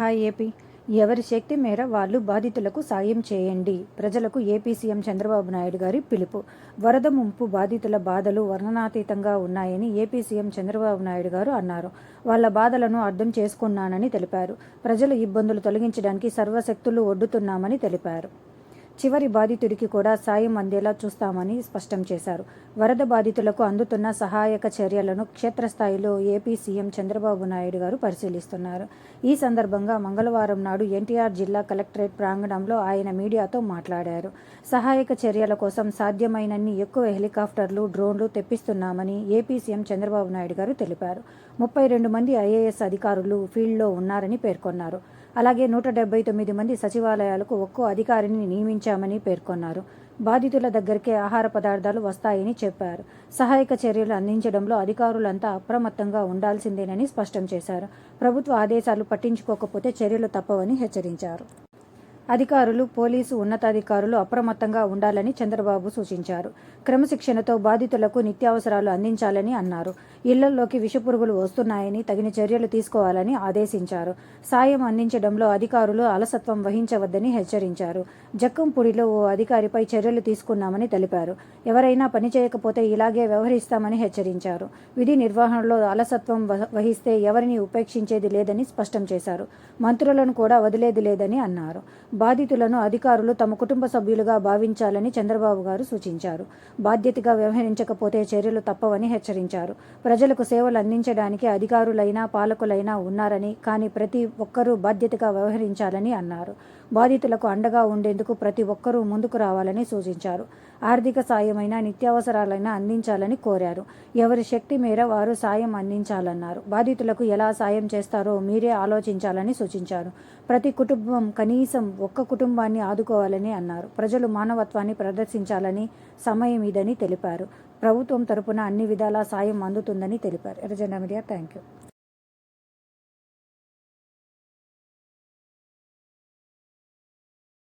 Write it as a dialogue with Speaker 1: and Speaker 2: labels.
Speaker 1: Hi AP. ఎవరి శక్తి మేర వాళ్ళు బాధితులకు సాయం చేయండి. ప్రజలకు ఏపీ సీఎం చంద్రబాబు నాయుడు గారి పిలుపు. వరద ముంపు బాధితుల బాధలు వర్ణనాతీతంగా ఉన్నాయని ఏపీ సీఎం చంద్రబాబు నాయుడు గారు అన్నారు. వాళ్ళ బాధలను అర్థం చేసుకున్నానని తెలిపారు. ప్రజల ఇబ్బందులు తొలగించడానికి సర్వశక్తులు ఒడ్డుతున్నామని తెలిపారు. చివరి బాధితుడికి కూడా సాయం అందేలా చూస్తామని స్పష్టం చేశారు. వరద బాధితులకు అందుతున్న సహాయక చర్యలను క్షేత్రస్థాయిలో ఏపీ సీఎం చంద్రబాబు నాయుడు గారు పరిశీలిస్తున్నారు. ఈ సందర్భంగా మంగళవారం నాడు ఎన్టీఆర్ జిల్లా కలెక్టరేట్ ప్రాంగణంలో ఆయన మీడియాతో మాట్లాడారు. సహాయక చర్యల కోసం సాధ్యమైనన్ని ఎక్కువ హెలికాప్టర్లు డ్రోన్లు తెప్పిస్తున్నామని ఏపీ సీఎం చంద్రబాబు నాయుడు గారు తెలిపారు. ముప్పై రెండు మంది ఐఏఎస్ అధికారులు ఫీల్డ్లో ఉన్నారని పేర్కొన్నారు. అలాగే నూట డెబ్బై తొమ్మిది మంది సచివాలయాలకు ఒక్కో అధికారిని నియమించామని పేర్కొన్నారు. బాధితుల దగ్గరికే ఆహార పదార్థాలు వస్తాయని చెప్పారు. సహాయక చర్యలు అందించడంలో అధికారులంతా అప్రమత్తంగా ఉండాల్సిందేనని స్పష్టం చేశారు. ప్రభుత్వ ఆదేశాలు పట్టించుకోకపోతే చర్యలు తప్పవని హెచ్చరించారు. అధికారులు పోలీసు ఉన్నతాధికారులు అప్రమత్తంగా ఉండాలని చంద్రబాబు సూచించారు. క్రమశిక్షణతో బాధితులకు నిత్యావసరాలు అందించాలని అన్నారు. ఇళ్ళలోకి విషపురుగులు వస్తున్నాయని తగిన చర్యలు తీసుకోవాలని ఆదేశించారు. సాయం అందించడంలో అధికారులు అలసత్వం వహించవద్దని హెచ్చరించారు. జక్కంపూడిలో ఓ అధికారిపై చర్యలు తీసుకున్నామని తెలిపారు. ఎవరైనా పని చేయకపోతే ఇలాగే వ్యవహరిస్తామని హెచ్చరించారు. విధి నిర్వహణలో అలసత్వం వహ- వహిస్తే ఎవరిని ఉపేక్షించేది లేదని స్పష్టం చేశారు. మంత్రులను కూడా వదిలేది లేదని అన్నారు. బాధితులను అధికారులు తమ కుటుంబ సభ్యులుగా భావించాలని చంద్రబాబు గారు సూచించారు. బాధ్యతగా వ్యవహరించకపోతే చర్యలు తప్పవని హెచ్చరించారు. ప్రజలకు సేవలు అందించడానికి అధికారులైనా పాలకులైనా ఉన్నారని కానీ ప్రతి ఒక్కరూ బాధ్యతగా వ్యవహరించాలని అన్నారు. బాధితులకు అండగా ఉండేందుకు ప్రతి ఒక్కరూ ముందుకు రావాలని సూచించారు. ఆర్థిక సాయమైనా నిత్యావసరాలైనా అందించాలని కోరారు. ఎవరి శక్తి మేర వారు సాయం అందించాలన్నారు. బాధితులకు ఎలా సాయం చేస్తారో మీరే ఆలోచించాలని సూచించారు. ప్రతి కుటుంబం కనీసం ఒక్క కుటుంబాన్ని ఆదుకోవాలని అన్నారు. ప్రజలు మానవత్వాన్ని ప్రదర్శించాలని సమయం ఇదని తెలిపారు. ప్రభుత్వం తరపున అన్ని విధాలా సాయం అందుతుందని తెలిపారు. ఎర్రజెండా మీడియా థ్యాంక్ యూ